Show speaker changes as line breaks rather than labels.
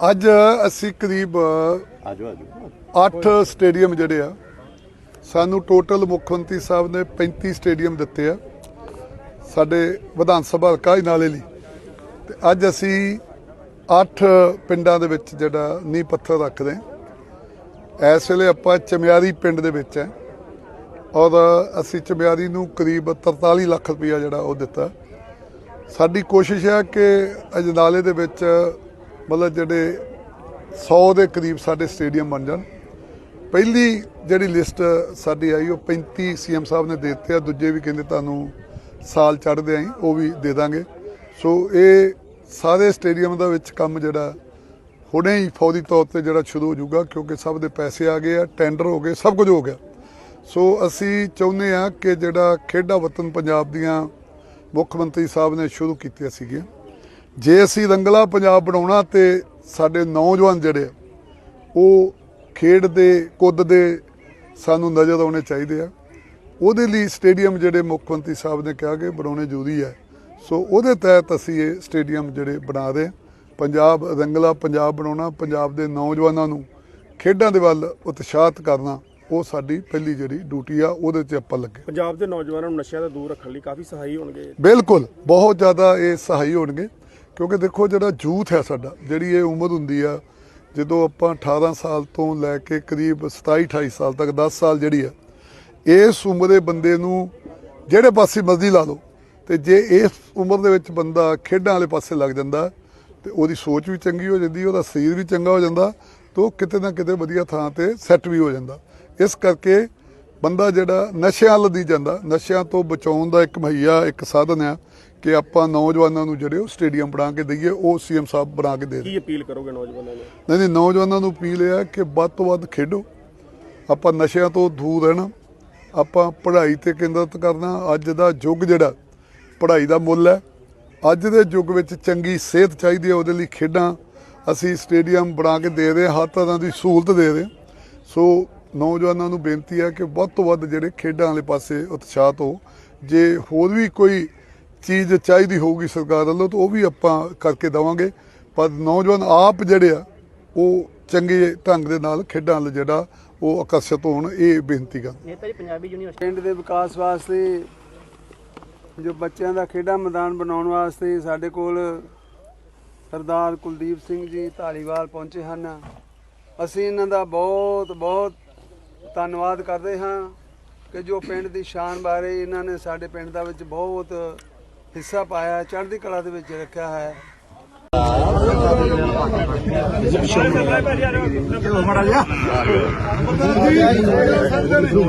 ਅੱਜ ਅਸੀਂ ਕਰੀਬ
ਆਜੋ ਆਜੋ।
8 ਸਟੇਡੀਅਮ ਜਿਹੜੇ ਆ ਸਾਨੂੰ ਟੋਟਲ ਮੁੱਖ ਮੰਤਰੀ ਸਾਹਿਬ ਨੇ 35 ਸਟੇਡੀਅਮ ਦਿੱਤੇ ਆ ਸਾਡੇ ਵਿਧਾਨ ਸਭਾ ਹਲਕਾ ਨਾਲੇ ਲਈ ਤੇ ਅੱਜ ਅਸੀਂ 8 ਪਿੰਡਾਂ ਦੇ ਵਿੱਚ ਜਿਹੜਾ ਨੀਂਹ ਪੱਥਰ ਰੱਖਦੇ ਇਸ ਵੇਲੇ ਆਪਾਂ ਚਮਿਆਰੀ ਪਿੰਡ ਦੇ ਵਿੱਚ ਹੈ ਔਰ ਅਸੀਂ ਚਮਿਆਰੀ ਨੂੰ ਕਰੀਬ 43 ਲੱਖ ਰੁਪਇਆ ਜਿਹੜਾ ਉਹ ਦਿੱਤਾ। ਸਾਡੀ ਕੋਸ਼ਿਸ਼ ਹੈ ਕਿ ਅਜਨਾਲੇ ਦੇ ਵਿੱਚ ਮਤਲਬ ਜਿਹੜੇ 100 ਦੇ ਕਰੀਬ ਸਾਡੇ ਸਟੇਡੀਅਮ ਬਣ ਜਾਣ। ਪਹਿਲੀ ਜਿਹੜੀ ਲਿਸਟ ਸਾਡੀ ਆਈ, ਉਹ 35 ਸੀਐਮ ਸਾਹਿਬ ਨੇ ਦੇ ਦਿੱਤੇ ਆ, ਦੂਜੇ ਵੀ ਕਹਿੰਦੇ ਤੁਹਾਨੂੰ ਸਾਲ ਚੜ੍ਹਦੇ ਆਈ ਉਹ ਵੀ ਦੇ ਦਾਂਗੇ। ਸੋ ਇਹ ਸਾਰੇ ਸਟੇਡੀਅਮ ਦਾ ਵਿੱਚ ਕੰਮ ਜਿਹੜਾ ਹੁਣੇ ਹੀ ਫੌਰੀ ਤੌਰ ਤੇ ਜਿਹੜਾ ਸ਼ੁਰੂ ਹੋ ਜਾਊਗਾ, ਕਿਉਂਕਿ ਸਭ ਦੇ ਪੈਸੇ ਆ ਗਏ ਆ, ਟੈਂਡਰ ਹੋ ਗਏ, ਸਭ ਕੁਝ ਹੋ ਗਿਆ। ਸੋ ਅਸੀਂ ਚਾਹੁੰਦੇ ਆ ਕਿ ਜਿਹੜਾ ਖੇਡਾਂ ਵਤਨ ਪੰਜਾਬ ਦੀਆਂ ਮੁੱਖ ਮੰਤਰੀ ਸਾਹਿਬ ਨੇ ਸ਼ੁਰੂ ਕੀਤੀਆਂ ਸੀਗੀਆਂ ਜੇ ਅਸੀਂ ਰੰਗਲਾ ਪੰਜਾਬ ਬਣਾਉਣਾ ਤੇ ਸਾਡੇ ਨੌਜਵਾਨ ਜਿਹੜੇ ਆ ਉਹ ਖੇਡ ਦੇ ਕੁੱਦ ਦੇ ਸਾਨੂੰ ਨਜ਼ਰ ਆਉਣੇ ਚਾਹੀਦੇ ਆ। ਉਹਦੇ ਲਈ ਸਟੇਡੀਅਮ ਜਿਹੜੇ ਮੁੱਖ ਮੰਤਰੀ ਸਾਹਿਬ ਨੇ ਕਿਹਾ ਕਿ ਬਣਾਉਣੇ ਜ਼ਰੂਰੀ ਹੈ ਸੋ ਉਹਦੇ ਤਹਿਤ ਅਸੀਂ ਇਹ ਸਟੇਡੀਅਮ ਜਿਹੜੇ ਬਣਾ ਰਹੇ। ਪੰਜਾਬ ਰੰਗਲਾ ਪੰਜਾਬ ਬਣਾਉਣਾ ਪੰਜਾਬ ਦੇ ਨੌਜਵਾਨਾਂ ਨੂੰ ਖੇਡਾਂ ਦੇ ਵੱਲ ਉਤਸ਼ਾਹਤ ਕਰਨਾ ਉਹ ਸਾਡੀ ਪਹਿਲੀ ਜਿਹੜੀ ਡਿਊਟੀ ਆ ਉਹਦੇ 'ਚ ਆਪਾਂ ਲੱਗੇ।
ਪੰਜਾਬ ਦੇ ਨੌਜਵਾਨਾਂ ਨੂੰ ਨਸ਼ਿਆਂ ਤੋਂ ਦੂਰ ਰੱਖਣ ਲਈ ਕਾਫੀ ਸਹਾਈ ਹੋਣਗੇ।
ਬਿਲਕੁਲ ਬਹੁਤ ਜ਼ਿਆਦਾ ਇਹ ਸਹਾਈ ਹੋਣਗੇ। ਕਿਉਂਕਿ ਦੇਖੋ ਜਿਹੜਾ ਯੂਥ ਹੈ ਸਾਡਾ, ਜਿਹੜੀ ਇਹ ਉਮਰ ਹੁੰਦੀ ਆ, ਜਦੋਂ ਆਪਾਂ 18 ਸਾਲ ਤੋਂ ਲੈ ਕੇ ਕਰੀਬ 27 28 ਸਾਲ ਤੱਕ 10 ਸਾਲ ਜਿਹੜੀ ਆ, ਇਸ ਉਮਰ ਦੇ ਬੰਦੇ ਨੂੰ ਜਿਹੜੇ ਪਾਸੇ ਮਰਜ਼ੀ ਲਾ ਲਓ, ਤੇ ਜੇ ਇਸ ਉਮਰ ਦੇ ਵਿੱਚ ਬੰਦਾ ਖੇਡਾਂ ਵਾਲੇ ਪਾਸੇ ਲੱਗ ਜਾਂਦਾ, ਤੇ ਉਹਦੀ ਸੋਚ ਵੀ ਚੰਗੀ ਹੋ ਜਾਂਦੀ, ਉਹਦਾ ਸਰੀਰ ਵੀ ਚੰਗਾ ਹੋ ਜਾਂਦਾ, ਤੇ ਉਹ ਕਿਤੇ ਨਾ ਕਿਤੇ ਵਧੀਆ ਥਾਂ ਤੇ ਸੈੱਟ ਵੀ ਹੋ ਜਾਂਦਾ। ਇਸ ਕਰਕੇ ਬੰਦਾ ਜਿਹੜਾ ਨਸ਼ਿਆਂ ਲੱਦੀ ਜਾਂਦਾ, ਨਸ਼ਿਆਂ ਤੋਂ ਬਚਾਉਣ ਦਾ ਇੱਕ ਮਹੱਈਆ, ਇੱਕ ਸਾਧਨ ਆ ਕਿ ਆਪਾਂ ਨੌਜਵਾਨਾਂ ਨੂੰ ਜਿਹੜੇ ਉਹ ਸਟੇਡੀਅਮ ਬਣਾ ਕੇ ਦਈਏ ਉਹ ਸੀਐਮ ਸਾਹਿਬ ਬਣਾ ਕੇ ਦੇ ਦੇ
ਕੀ ਅਪੀਲ ਕਰੋਗੇ ਨੌਜਵਾਨਾਂ ਨੂੰ?
ਨਹੀਂ ਨਹੀਂ ਨੌਜਵਾਨਾਂ ਨੂੰ ਅਪੀਲ ਇਹ ਹੈ ਕਿ ਵੱਧ ਤੋਂ ਵੱਧ ਖੇਡੋ। ਆਪਾਂ ਨਸ਼ਿਆਂ ਤੋਂ ਦੂਰ ਰਹਿਣਾ ਆਪਾਂ ਪੜ੍ਹਾਈ ਤੇ ਕੇਂਦਰਿਤ ਕਰਨਾ ਅੱਜ ਦਾ ਯੁੱਗ ਜਿਹੜਾ ਪੜ੍ਹਾਈ ਦਾ ਮੁੱਲ ਹੈ। ਅੱਜ ਦੇ ਯੁੱਗ ਵਿੱਚ ਚੰਗੀ ਸਿਹਤ ਚਾਹੀਦੀ ਹੈ ਉਹਦੇ ਲਈ ਖੇਡਾਂ ਅਸੀਂ ਸਟੇਡੀਅਮ ਬਣਾ ਕੇ ਦੇ ਰਹੇ ਹਰ ਤਰ੍ਹਾਂ ਦੀ ਸਹੂਲਤ ਦੇ ਰਹੇ। ਸੋ ਨੌਜਵਾਨਾਂ ਨੂੰ ਬੇਨਤੀ ਹੈ ਕਿ ਵੱਧ ਤੋਂ ਵੱਧ ਜਿਹੜੇ ਖੇਡਾਂ ਵਾਲੇ ਪਾਸੇ ਉਤਸ਼ਾਹਤ ਹੋ। ਜੇ ਹੋਰ ਵੀ ਕੋਈ ਚੀਜ਼ ਚਾਹੀਦੀ ਹੋਊਗੀ ਸਰਕਾਰ ਵੱਲੋਂ ਤਾਂ ਉਹ ਵੀ ਆਪਾਂ ਕਰਕੇ ਦਵਾਂਗੇ। ਪਰ ਨੌਜਵਾਨ ਆਪ ਜਿਹੜੇ ਆ ਉਹ ਚੰਗੇ ਢੰਗ ਦੇ ਨਾਲ ਖੇਡਾਂ ਵੱਲ ਜਿਹੜਾ ਉਹ ਆਕਰਸ਼ਿਤ ਹੋਣ ਇਹ ਬੇਨਤੀ ਕਰ
ਨੇਤਾ ਜੀ ਪੰਜਾਬੀ ਯੂਨੀਵਰਸਿਟੀ
ਪਿੰਡ ਦੇ ਵਿਕਾਸ ਵਾਸਤੇ ਜੋ ਬੱਚਿਆਂ ਦਾ ਖੇਡਾਂ ਮੈਦਾਨ ਬਣਾਉਣ ਵਾਸਤੇ ਸਾਡੇ ਕੋਲ ਸਰਦਾਰ ਕੁਲਦੀਪ ਸਿੰਘ ਜੀ ਢਾਲੀਵਾਲ ਪਹੁੰਚੇ ਹਨ। ਅਸੀਂ ਇਹਨਾਂ ਦਾ ਬਹੁਤ ਬਹੁਤ ਧੰਨਵਾਦ ਕਰਦੇ ਹਾਂ ਕਿ ਜੋ ਪਿੰਡ ਦੀ ਸ਼ਾਨ ਬਾਰੇ ਇਹਨਾਂ ਨੇ ਸਾਡੇ ਪਿੰਡ ਦਾ ਵਿੱਚ ਬਹੁਤ ਹਿੱਸਾ ਪਾਇਆ ਚੜ੍ਹਦੀ ਕਲਾ ਦੇ ਵਿੱਚ ਰੱਖਿਆ ਹੈ।